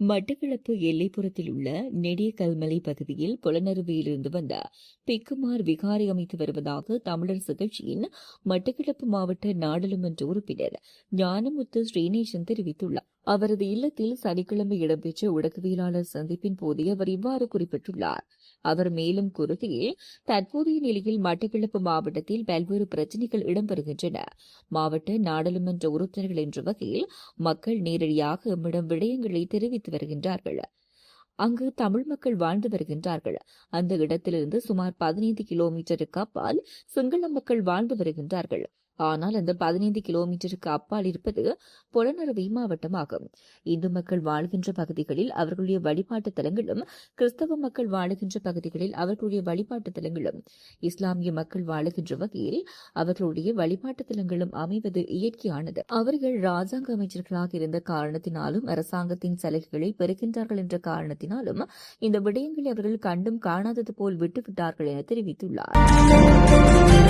மட்டக்களப்பு எல்லைப்புறத்தில் உள்ள நெடிய கல்மலை பகுதியில் புலனறுவியிலிருந்து வந்த பிக்குமார் விகாரை அமைத்து வருவதாக தமிழரசு கட்சியின் மட்டக்களப்பு மாவட்ட நாடாளுமன்ற உறுப்பினர் ஞானமுத்து ஸ்ரீநேசன் தெரிவித்துள்ளார். அவரது இல்லத்தில் சனிக்கிழமை இடம்பெற்ற ஊடகவியலாளர் சந்திப்பின் போதே அவர் இவ்வாறு குறிப்பிட்டுள்ளார். அவர் மேலும் கூறுகையில் தற்போதைய நிலையில் மட்டக்களப்பு மாவட்டத்தில் பல்வேறு பிரச்சினைகள் இடம்பெறுகின்றன. மாவட்ட நாடாளுமன்ற உறுப்பினர்கள் என்ற வகையில் மக்கள் நேரடியாக எம்மிடம் விடயங்களை தெரிவித்து வருகின்றார்கள். அங்கு தமிழ் மக்கள் வாழ்ந்து வருகின்றார்கள். அந்த இடத்திலிருந்து சுமார் பதினைந்து கிலோமீட்டருக்கு அப்பால் சிங்கள மக்கள் வாழ்ந்து வருகின்றார்கள். ஆனால் அந்த பதினைந்து கிலோமீட்டருக்கு அப்பால் இருப்பது புலனறுவை மாவட்டமாகும். இந்து மக்கள் வாழ்கின்ற பகுதிகளில் அவர்களுடைய வழிபாட்டு தலங்களும் கிறிஸ்தவ மக்கள் வாழுகின்ற பகுதிகளில் அவர்களுடைய வழிபாட்டு தலங்களும். இஸ்லாமிய மக்கள் வாழுகின்ற வகையில் அவர்களுடைய வழிபாட்டு தலங்களும் அமைவது இயற்கையானது. அவர்கள் ராஜாங்க அமைச்சர்களாக இருந்த காரணத்தினாலும் அரசாங்கத்தின் சலுகைகளை பெறுகின்றார்கள் என்ற காரணத்தினாலும் இந்த விடயங்களை அவர்கள் கண்டும் காணாதது போல் விட்டுவிட்டார்கள் என தெரிவித்துள்ளார்.